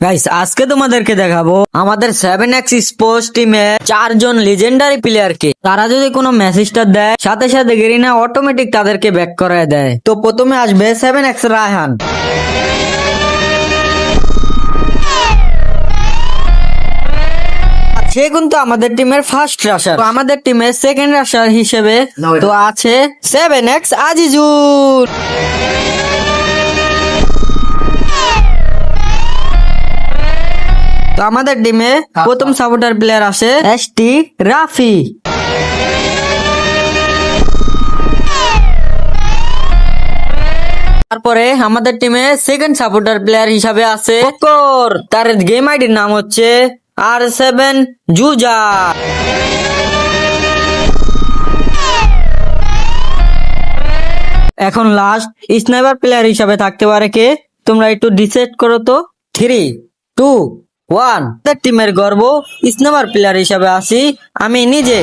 Guys আজকে তোমাদেরকে দেখাবো আমাদের সেভেন এক্স স্পোর্টস টিমে চারজন লিজেন্ডারি প্লেয়ারকে তারা যদি কোনো মেসেজটা দেয় সাথে সাথে গেরিনা অটোমেটিক তাদেরকে ব্যাক করে দেয়। তো প্রথমে আসবে সেভেন এক্স রায়হান সে কিন্তু আমাদের টিমের ফার্স্ট রাশার আমাদের টিমের সেকেন্ড রাশার হিসেবে তো আছে সেভেন এক্স আজিজুল তো আমাদের টিমে প্রথম সাপোর্টার প্লেয়ার আসে এস টি রাফি তারপরে আমাদের টিমে সেকেন্ড সাপোর্টার প্লেয়ার হিসাবে আছে ফকর তার গেম আইডির নাম হচ্ছে আর সেভেন জুজা এখন লাস্ট স্নাইপার প্লেয়ার হিসাবে থাকতে পারে কে? তোমরা একটু ডিসাইড করো তো। Three two one. টিমের গর্ব স্নাইপার প্লেয়ার হিসাবে আছি আমি নিজে।